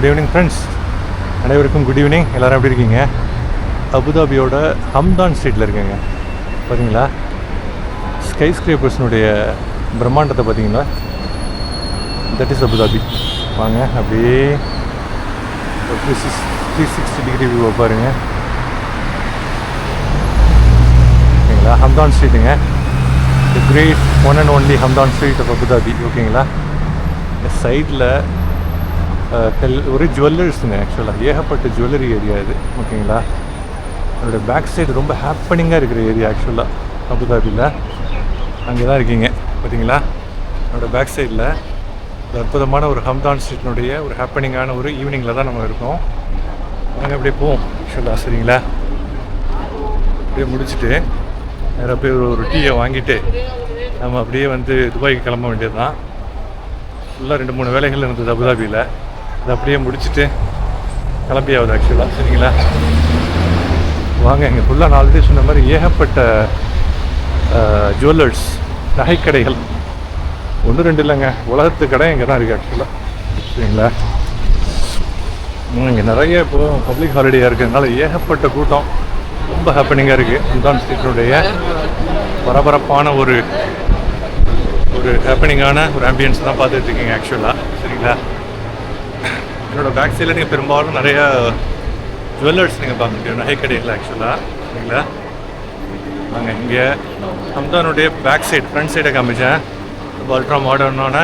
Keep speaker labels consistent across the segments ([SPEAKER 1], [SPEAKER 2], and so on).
[SPEAKER 1] Good evening friends அனைவருக்கும் good evening எல்லோரும் எப்படி இருக்கீங்க? அபுதாபியோட ஹம்தான் ஸ்ட்ரீட்டில் இருக்கேங்க. பார்த்தீங்களா ஸ்கை ஸ்கிரேப்பர்ஸ்னுடைய பிரம்மாண்டத்தை பார்த்தீங்களா தட் இஸ் அபுதாபி. வாங்க அப்படியே three six three sixty degree வியூவை பாருங்கள் ஓகேங்களா? Hamdan ஸ்ட்ரீட்டுங்க the great one and only Hamdan street of Abu Dhabi. ஓகேங்களா? இந்த சைடில் ஒரு ஜுவல்லர்ஸுங்க ஆக்சுவலாக ஏகப்பட்ட ஜுவல்லரி ஏரியா இது ஓகேங்களா அதோடய பேக் சைடு ரொம்ப ஹாப்பனிங்காக இருக்கிற ஏரியா ஆக்சுவலாக அபுதாபியில் அங்கே தான் இருக்கீங்க பார்த்தீங்களா? என்னோட பேக் சைடில் ஒரு அற்புதமான ஒரு ஹம்தான் ஸ்ட்ரீட்னுடைய ஒரு ஹாப்பனிங்கான ஒரு ஈவினிங்கில் தான் நம்ம இருக்கோம். நாங்கள் அப்படியே போவோம் ஆக்சுவலாக சரிங்களா? அப்படியே முடிச்சுட்டு நேராக போய் ஒரு ஒரு டீயை வாங்கிட்டு நம்ம அப்படியே வந்து துபாய்க்கு கிளம்ப வேண்டியது தான் ஃபுல்லாக ரெண்டு மூணு வேலைகள் இருந்தது அபுதாபியில் அதை அப்படியே முடிச்சுட்டு கிளம்பி ஆகுது ஆக்சுவலாக சரிங்களா? வாங்க இங்கே ஃபுல்லாக நான் ஆல்ரெடி சொன்ன மாதிரி ஏகப்பட்ட ஜுவல்லர்ஸ் நகைக்கடைகள். ஒன்று ரெண்டு இல்லைங்க. உலகத்து கடை இங்கே தான் இருக்குது ஆக்சுவலாக சரிங்களா? இங்கே நிறைய இப்போ பப்ளிக் ஹாலிடேயாக இருக்கிறதுனால ஏகப்பட்ட கூட்டம். ரொம்ப ஹாப்பனிங்காக இருக்குது அம்தான் ஸ்ட்ரீட்டினுடைய பரபரப்பான ஒரு ஒரு ஹாப்பனிங்கான ஒரு ஆம்பியன்ஸ் தான் பார்த்துட்ருக்கீங்க ஆக்சுவலாக சரிங்களா? என்னோடய பேக் சைடில் நீங்கள் பெரும்பாலும் நிறையா ஜுவல்லர்ஸ் நீங்கள் பார்க்க முடியும் நகை கடைகள் ஆக்சுவலாக சரிங்களா நாங்கள் இங்கே ஹம்தானுடைய பேக் சைடு ஃப்ரண்ட் சைடை காமிச்சேன். ரொம்ப அல்ட்ரா மாடர்னான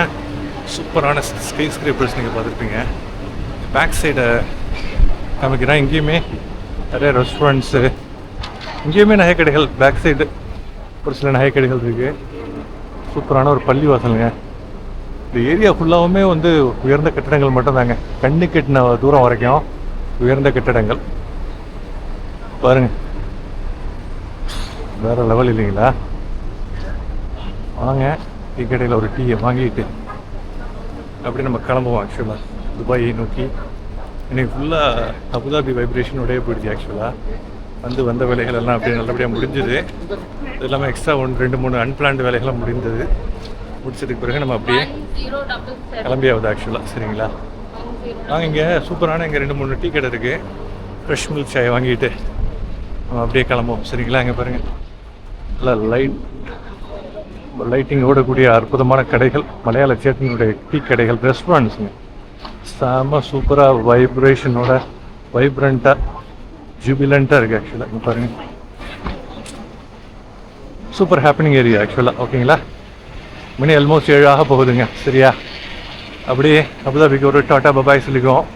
[SPEAKER 1] சூப்பரான ஸ்கை ஸ்கிரீப்பர்ஸ் நீங்கள் பார்த்துருப்பீங்க. பேக் சைடை காமிக்கிறேன். இங்கேயுமே நிறைய ரெஸ்டாரண்ட்ஸு இங்கேயுமே நகை கடைகள் பேக் சைடு ஒரு சில நகை கடைகள் இருக்குது சூப்பரான ஒரு பள்ளி வாசலுங்க. இந்த ஏரியா ஃபுல்லாகவுமே வந்து உயர்ந்த கட்டிடங்கள் மட்டும்தாங்க. கண்ணு கெட்டின தூரம் வரைக்கும் உயர்ந்த கட்டிடங்கள். பாருங்க. வேற லெவல் இல்லைங்களா? வாங்க. டீ கடையில் ஒரு டீயை வாங்கிட்டு அப்படி நம்ம கிளம்புவோம் ஆக்சுவலாக துபாயை நோக்கி. இன்னைக்கு ஃபுல்லாக அபுதாபி வைப்ரேஷனோடய போயிடுச்சு ஆக்சுவலாக வந்து வந்த வேலைகள் எல்லாம் அப்படியே நல்லபடியாக முடிஞ்சுது. இது இல்லாமல் எக்ஸ்ட்ரா ஒன்று ரெண்டு மூணு அன்பிளான்டு வேலைகள்லாம் முடிந்தது. முடிச்சதுக்கு பிறகு நம்ம அப்படியே கிளம்பி ஆகுது ஆக்சுவலாக சரிங்களா? நாங்கள் இங்கே சூப்பரான இங்கே ரெண்டு மூணு டீ கடை இருக்குது ஃப்ரெஷ் மில்க் சாயை வாங்கிட்டு நம்ம அப்படியே கிளம்புவோம். சரிங்களா? இங்கே பாருங்கள் நல்லா லைட் லைட்டிங்கோட கூடிய அற்புதமான கடைகள். மலையாள சேட்டினுடைய டீ கடைகள் ரெஸ்டாரண்ட்ஸுங்க செம சூப்பராக வைப்ரேஷனோட வைப்ரண்ட்டாக ஜூபிலண்ட்டாக இருக்குது ஆக்சுவலாக இங்கே பாருங்கள் சூப்பர் ஹாப்பினிங் ஏரியா ஆக்சுவலாக ஓகேங்களா மணி ஆல்மோஸ்ட் ஏழு ஆக போகுதுங்க சரியா அப்படியே அபுதாபிக்கு ஒரு டாட்டா பபாய் சொல்லிக்குவோம்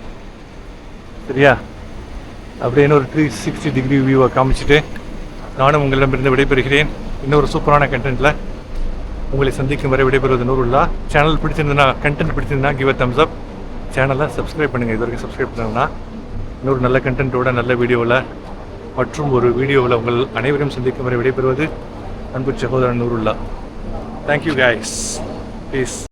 [SPEAKER 1] சரியா அப்படியே இன்னொரு த்ரீ சிக்ஸ்டி டிகிரி வியூவை காமிச்சிட்டு நானும் உங்களிடமிருந்து விடைபெறுகிறேன் இன்னொரு சூப்பரான கண்டென்ட்டில் உங்களை சந்திக்கும் வரை விடைபெறுவது நூறுல்லா சேனல் பிடிச்சிருந்ததுன்னா கண்டென்ட் பிடிச்சிருந்தா கிவ் தம்ஸ் அப் சேனலை சப்ஸ்கிரைப் பண்ணுங்கள் இது வரைக்கும் சப்ஸ்கிரைப் பண்ணணும்னா இன்னொரு நல்ல கண்டென்ட்டோட நல்ல வீடியோவில் மற்றும் ஒரு வீடியோவில் உங்கள் அனைவரையும் சந்திக்கும் வரை விடைபெறுவது அன்பு சகோதரன் நூறுல்லா Thank you guys. Peace.